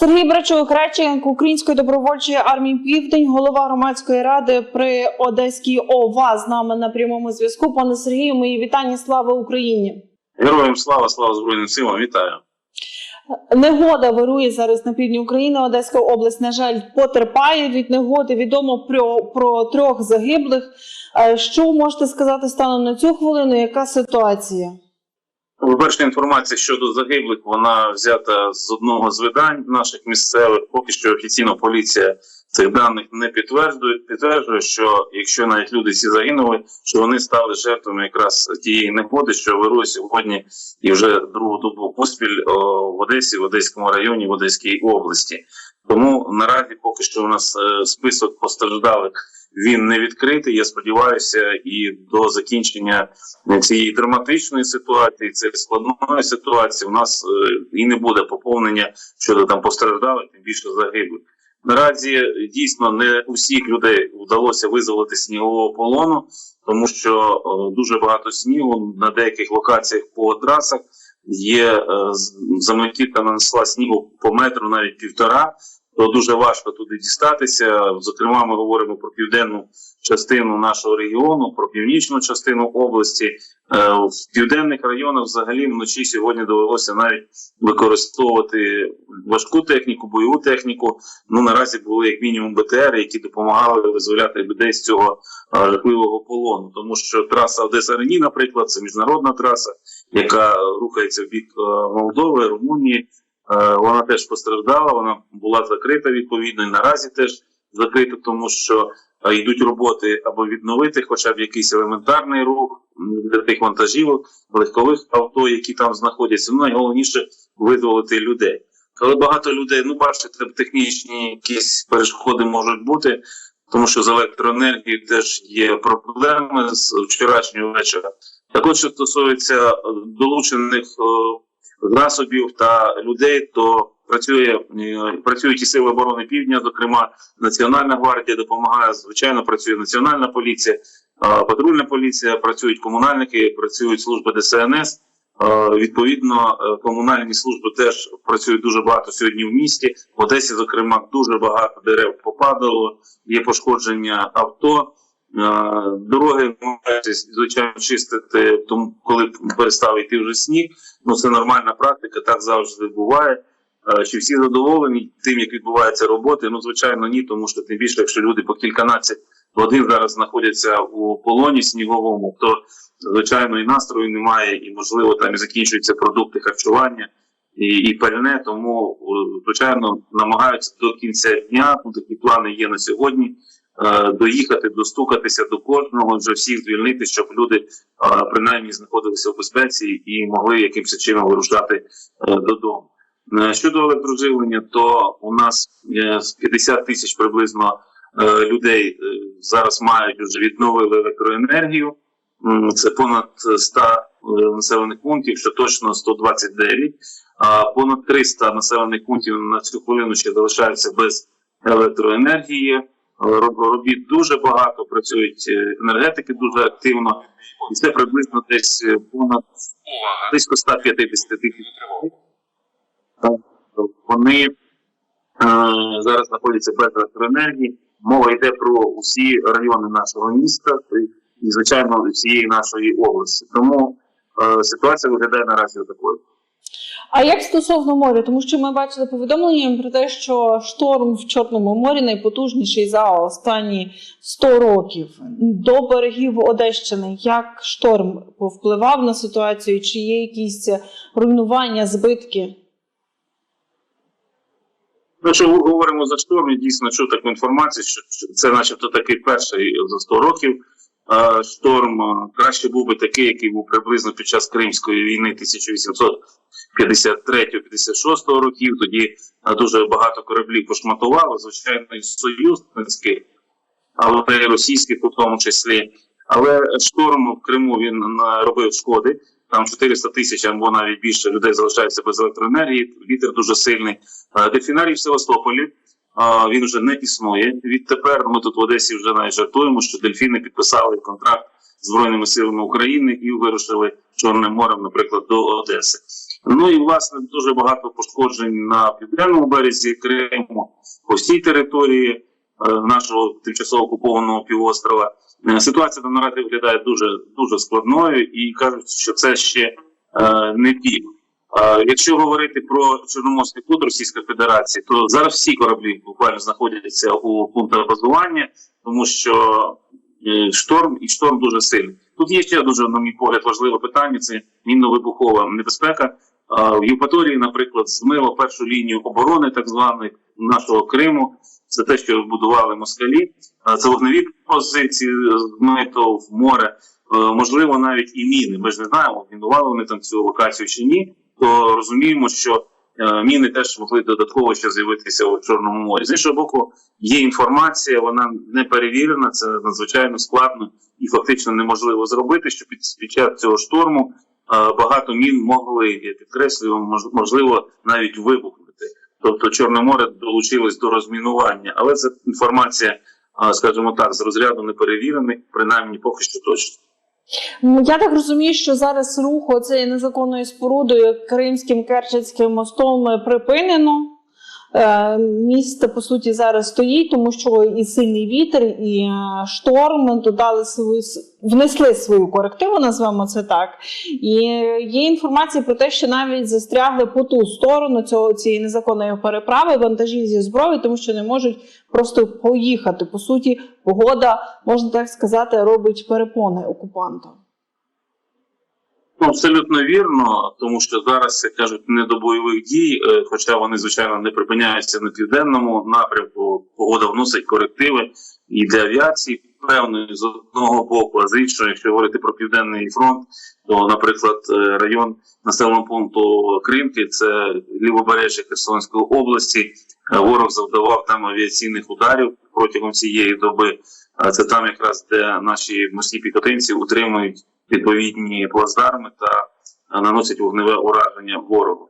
Сергій Брачук, речник Української добровольчої армії Південь, голова громадської ради при Одеській ОВА з нами на прямому зв'язку. Пане Сергію, мої вітання. Слава Україні! Героям слава, слава Збройним силам, вітаю. Негода вирує зараз на півдні України. Одеська область, на жаль, потерпає від негоди. Відомо про, про трьох загиблих. Е, Що можете сказати станом на цю хвилину? Яка ситуація? Перша інформація щодо загиблих, вона взята з одного з видань наших місцевих. Поки що офіційно поліція цих даних не підтверджує. Підтверджує, що якщо навіть люди всі загинули, що вони стали жертвами якраз тієї негоди, що вирує сьогодні і вже другу добу поспіль в Одесі, в Одеському районі, в Одеській області. Тому наразі поки що у нас е, список постраждалих він не відкритий. Я сподіваюся, і до закінчення цієї драматичної ситуації, цієї складної ситуації, у нас е, і не буде поповнення щодо там постраждалих, тим більше загиблих. Наразі дійсно не усіх людей вдалося визволити снігового полону, тому що е, дуже багато снігу на деяких локаціях по трасах є е, заметівка нанесла снігу по метру, навіть півтора. То дуже важко туди дістатися. Зокрема, ми говоримо про південну частину нашого регіону, про північну частину області. Е, В південних районах взагалі вночі сьогодні довелося навіть використовувати важку техніку, бойову техніку. Ну наразі були як мінімум БТР, які допомагали визволяти людей з цього е, жахливого полону. Тому що траса Одеса Рені, наприклад, це міжнародна траса, яка рухається в бік е, Молдови, Румунії. Е, Вона теж постраждала, вона була закрита відповідно і наразі теж закрита, тому що е, йдуть роботи або відновити хоча б якийсь елементарний рух для тих вантажівок, легкових авто, які там знаходяться. Ну найголовніше визволити людей. Але багато людей, ну бачите, технічні якісь перешкоди можуть бути, тому що з електроенергією теж є проблеми з вчорашнього вечора. Так от, що стосується е, долучених засобів та людей, то працює е, працюють і сили оборони півдня, зокрема Національна гвардія допомагає. Звичайно, працює національна поліція, патрульна поліція, працюють комунальники, працюють служби ДСНС. Е, Відповідно, е, комунальні служби теж працюють дуже багато сьогодні в місті. В Одесі, зокрема, дуже багато дерев попадало, є пошкодження авто. Дороги звичайно чистити, тому коли перестав йти вже сніг. Ну це нормальна практика, так завжди буває. Чи всі задоволені тим, як відбуваються роботи? Ну звичайно, ні, тому що тим більше, якщо люди по кільканадцять годин зараз знаходяться у полоні сніговому, то звичайно і настрою немає, і можливо там і закінчуються продукти харчування і, і пальне. Тому звичайно намагаються до кінця дня. Ну такі плани є на сьогодні. Е, Доїхати, достукатися до кожного, вже всіх звільнити, щоб люди е, принаймні знаходилися в безпеці і могли якимось чином вирушати е, додому. Щодо електроживлення, то у нас е, 50 тисяч приблизно людей зараз мають вже відновили електроенергію. Це понад 100 е, населених пунктів, що точно 129. А понад 300 населених пунктів на цю хвилину ще залишаються без електроенергії. Роб- Робіт дуже багато, працюють е, енергетики дуже активно, і це приблизно десь е, понад близько 150 тисяч. Вони е, зараз знаходяться без електроенергії. Мова йде про усі райони нашого міста і, звичайно, всієї нашої області. Тому е, ситуація виглядає наразі такою. А як стосовно моря? Тому що ми бачили повідомлення про те, що шторм в Чорному морі найпотужніший за останні 100 років до берегів Одещини. Як шторм повпливав на ситуацію? Чи є якісь руйнування, збитки? Ну, Якщо ми говоримо за шторм, я дійсно чув таку інформацію, що це, начебто, такий перший за 100 років. е, Шторм е, краще був би такий, який був приблизно під час Кримської війни 1853-56 років. Тоді е, дуже багато кораблів пошматувало, звичайно, і союзницьких, але і російських у тому числі. Але шторм в Криму він робив шкоди. Там 400 тисяч або навіть більше людей залишається без електроенергії. Вітер дуже сильний. Е, Дельфінарій в Севастополі він вже не існує. Відтепер ми тут в Одесі вже навіть жартуємо, що дельфіни підписали контракт з Збройними силами України і вирушили Чорним морем, наприклад, до Одеси. Ну і власне дуже багато пошкоджень на південному березі Криму, по всій території е, нашого тимчасово окупованого півострова. Е, Ситуація там наразі виглядає дуже дуже складною і кажуть, що це ще е, не пік. Якщо говорити про Чорноморський флот Російської Федерації, то зараз всі кораблі буквально знаходяться у пунктах базування, тому що шторм і шторм дуже сильний. Тут є ще дуже, на мій погляд, важливе питання: це мінно-вибухова небезпека. В Євпаторії, наприклад, змило першу лінію оборони, так званої нашого Криму. Це те, що будували москалі. Це вогневі позиції змито в море. Е, Можливо, навіть і міни. Ми ж не знаємо, мінували вони там цю локацію чи ні. То розуміємо, що е, міни теж могли додатково ще з'явитися у Чорному морі. З іншого боку, є інформація, вона не перевірена, це надзвичайно складно і фактично неможливо зробити, що під, під час цього шторму е, багато мін могли, я підкреслюю, мож- можливо, навіть вибухнути. Тобто Чорне море долучилось до розмінування, але це інформація, е, скажімо так, з розряду неперевірених, принаймні поки що точно. Ну, Я так розумію, що зараз рух цієї незаконною спорудою Кримським Керченським мостом е, припинено. Е, Місто по суті зараз стоїть, тому що і сильний вітер, і е, шторм додали свою внесли свою корективу, назвемо це так. І є інформація про те, що навіть застрягли по ту сторону цього цієї незаконної переправи вантажі зі зброєю, тому що не можуть просто поїхати. По суті, погода, можна так сказати, робить перепони окупантам. Абсолютно вірно, тому що зараз як кажуть не до бойових дій, е, хоча вони звичайно не припиняються на південному напрямку. Погода вносить корективи і для авіації певної з одного боку, а з іншого, якщо говорити про південний фронт, то, наприклад, е, район населеного пункту Кримки, це лівобережжя Херсонської області. Е, Ворог завдавав там авіаційних ударів протягом цієї доби. Це там, якраз де наші морські піхотинці утримують відповідні плацдарми та наносять вогневе ураження ворогу.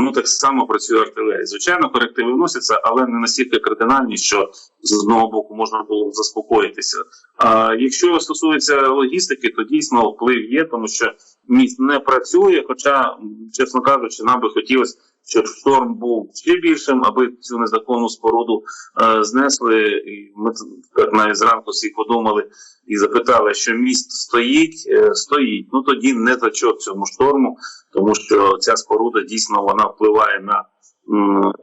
Ну так само працює артилерія. Звичайно, корективи вносяться, але не настільки кардинальні, що з одного боку можна було заспокоїтися. А якщо стосується логістики, то дійсно вплив є, тому що міст не працює. Хоча, чесно кажучи, нам би хотілося, щоб шторм був ще більшим, аби цю незаконну споруду е, знесли. І ми так навіть зранку всі подумали і запитали, що міст стоїть, Е, стоїть. Ну тоді не зачот цьому шторму, тому що ця споруда дійсно вона впливає на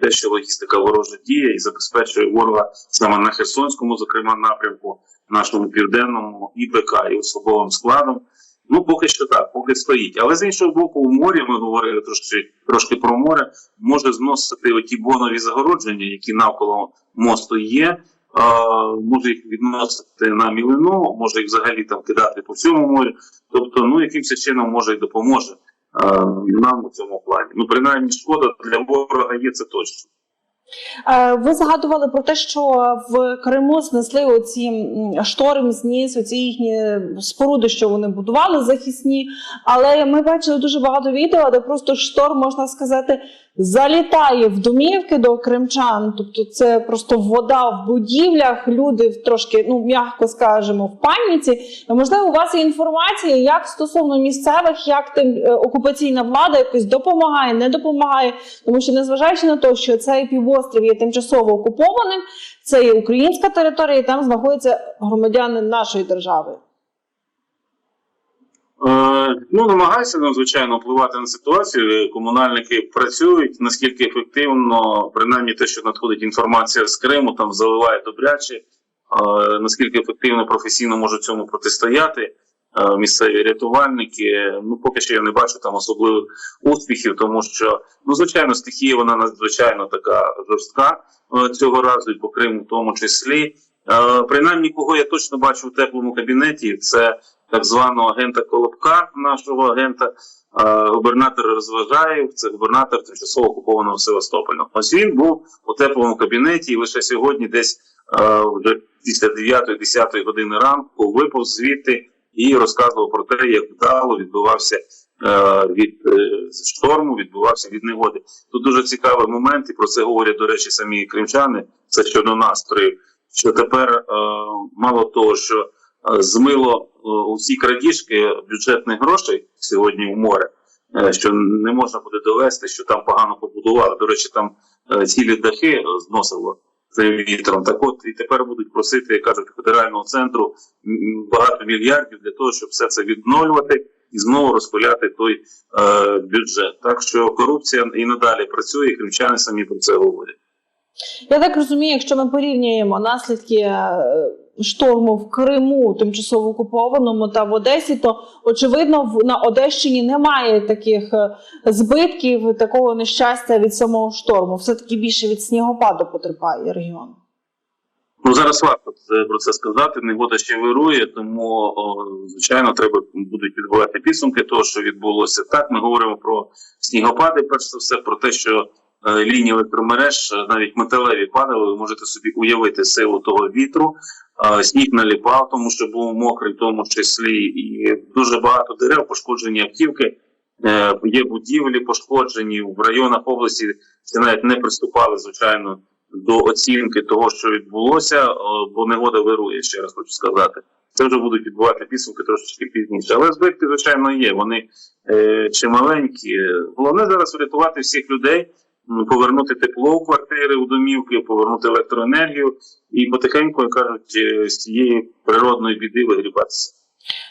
те, що логістика ворожа діє і забезпечує ворога саме на Херсонському, зокрема напрямку, нашому південному і БК, і особовим складом. Ну, поки що так, поки стоїть. Але з іншого боку, у морі ми говорили трошки, трошки про море, може зносити оті бонові загородження, які навколо мосту є. А, може їх відносити на мілину, може їх взагалі там кидати по всьому морю. Тобто, ну якимось чином може і допоможе а, нам у цьому плані. Ну, принаймні, шкода для ворога є це точно. Е, Ви згадували про те, що в Криму знесли оці шторм, зніс, оці їхні споруди, що вони будували захисні. Але ми бачили дуже багато відео, де просто шторм, можна сказати, залітає в домівки до кримчан. Тобто це просто вода в будівлях, люди трошки, ну м'яко скажемо, в паніці. Можливо, у вас є інформація, як стосовно місцевих, як тим е, окупаційна влада якось допомагає, не допомагає, тому що незважаючи на те, що цей півострів є тимчасово окупованим, це є українська територія, і там знаходяться громадяни нашої держави. Е, ну, намагаюся надзвичайно впливати на ситуацію. Комунальники працюють наскільки ефективно, принаймні те, що надходить інформація з Криму, там заливає добряче. Е, наскільки ефективно професійно можуть цьому протистояти місцеві рятувальники. Ну, поки що я не бачу там особливих успіхів, тому що ну, звичайно, стихія вона надзвичайно така жорстка е, цього разу, і по Криму в тому числі. Е, принаймні, кого я точно бачу в теплому кабінеті, це так званого агента Колобка, нашого агента, е, губернатор Розважаєв, це губернатор тимчасово окупованого Севастополя. Ось він був у теплому кабінеті, і лише сьогодні, десь е, вже після 9-10 години ранку, випав звідти і розказував про те, як вдало відбувався е, від е, шторму, відбувався від негоди. Тут дуже цікавий момент, і про це говорять, до речі, самі кримчани. Це щодо настроїв. Що тепер е, мало того, що змило усі крадіжки бюджетних грошей сьогодні в море, що не можна буде довести, що там погано побудували. До речі, там цілі дахи зносило вітром. Так от і тепер будуть просити, як кажуть, федерального центру багато мільярдів для того, щоб все це відновлювати і знову розпиляти той е, бюджет. Так що корупція і надалі працює, і кримчани самі про це говорять. Я так розумію, якщо ми порівнюємо наслідки е, шторму в Криму, тимчасово окупованому та в Одесі, то очевидно на Одещині немає таких е, збитків, такого нещастя від самого шторму. Все таки більше від снігопаду потерпає регіон. Ну зараз варто про це сказати. Негода ще вирує, тому звичайно треба будуть підбивати підсумки того, що відбулося. Так, ми говоримо про снігопади. Перш за все, про те, що лінії електромереж е, навіть металеві падали. Ви можете собі уявити силу того вітру. Е, сніг наліпав, тому що був мокрий, в тому числі, і дуже багато дерев, пошкоджені автівки. Е, є будівлі пошкоджені в районах області. Ще навіть не приступали, звичайно, до оцінки того, що відбулося, бо негода вирує, ще раз хочу сказати. Це вже будуть відбувати підсумки трошечки пізніше. Але збитки, звичайно, є. Вони е, чималенькі. Головне зараз врятувати всіх людей, повернути тепло в квартири, у домівки, повернути електроенергію і потихеньку, як кажуть, е, з цієї природної біди вигрібатися.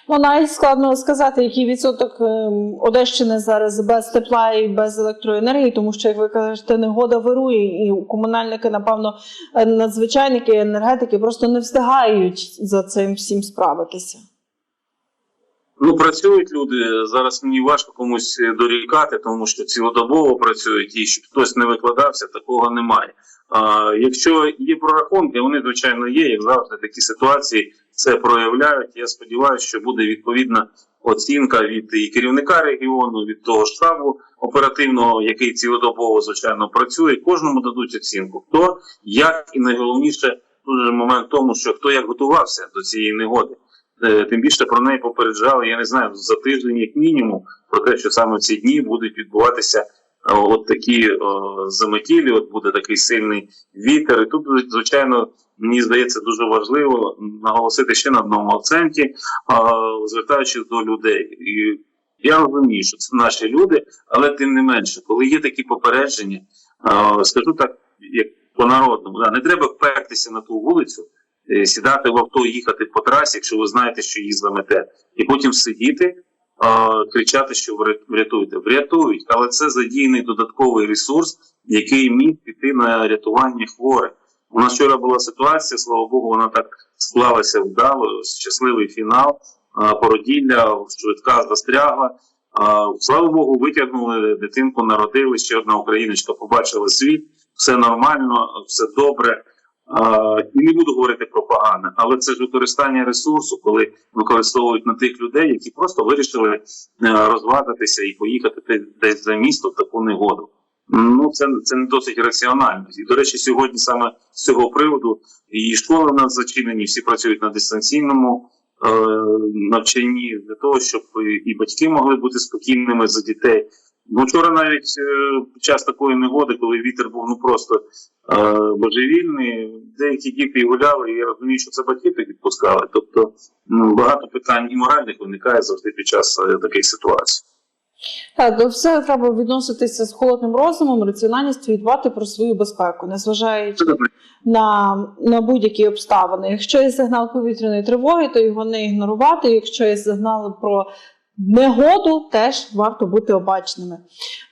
Ну навіть складно сказати, який відсоток ем, Одещини зараз без тепла і без електроенергії, тому що, як ви кажете, негода вирує, і комунальники, напевно, е, надзвичайники, енергетики просто не встигають за цим всім справитися. Ну, працюють люди. Зараз мені важко комусь дорікати, тому що цілодобово працюють, і щоб хтось не викладався, такого немає. А, якщо є прорахунки, вони звичайно є, як завжди, такі ситуації це проявляють. Я сподіваюся, що буде відповідна оцінка від і керівника регіону, від того штабу оперативного, який цілодобово звичайно працює. Кожному дадуть оцінку. Хто як і найголовніше дуже момент в тому, що хто як готувався до цієї негоди. Е, Тим більше про неї попереджали, я не знаю, за тиждень як мінімум, про те, що саме в ці дні будуть відбуватися е, от такі е, заметілі, от буде такий сильний вітер. І тут, звичайно, мені здається, дуже важливо наголосити ще на одному акценті, звертаючись до людей. І я розумію, що це наші люди, але тим не менше, коли є такі попередження, скажу так, як по-народному, да, не треба впертися на ту вулицю сідати в авто їхати по трасі, якщо ви знаєте, що її замете, і потім сидіти, е, кричати, що вря- врятуйте. Врятують, але це задіяний додатковий ресурс, який міг піти на рятування хворих. У нас вчора була ситуація, слава Богу, вона так склалася вдало, щасливий фінал. е, Породілля швидка застрягла. Е, Слава Богу, витягнули дитинку, народили ще одна україночка, побачила світ, все нормально, все добре. І не буду говорити про погане, але це ж використання ресурсу, коли використовують на тих людей, які просто вирішили е, розвадитися і поїхати десь за місто в таку негоду. Ну, це, це не досить раціонально. І, до речі, сьогодні саме з цього приводу і школи в нас зачинені, всі працюють на дистанційному е, навчанні для того, щоб і батьки могли бути спокійними за дітей. Бо вчора навіть е, під час такої негоди, коли вітер був ну просто е, божевільний, деякі діти гуляли, і я розумію, що це батьки так відпускали. Тобто ну, багато питань і моральних виникає завжди під час е, таких ситуацій. Так, до всього треба відноситися з холодним розумом, раціональністю і дбати про свою безпеку, незважаючи на, на будь-які обставини. Якщо є сигнал повітряної тривоги, то його не ігнорувати. Якщо є сигнал про негоду, теж варто бути обачними.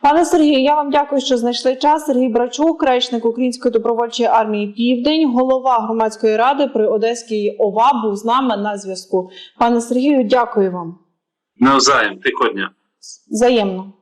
Пане Сергію, я вам дякую, що знайшли час. Сергій Брачук, речник Української добровольчої армії Південь, голова громадської ради при Одеській ОВА, був з нами на зв'язку. Пане Сергію, дякую вам. Навзаєм, тихо дня. Взаємно.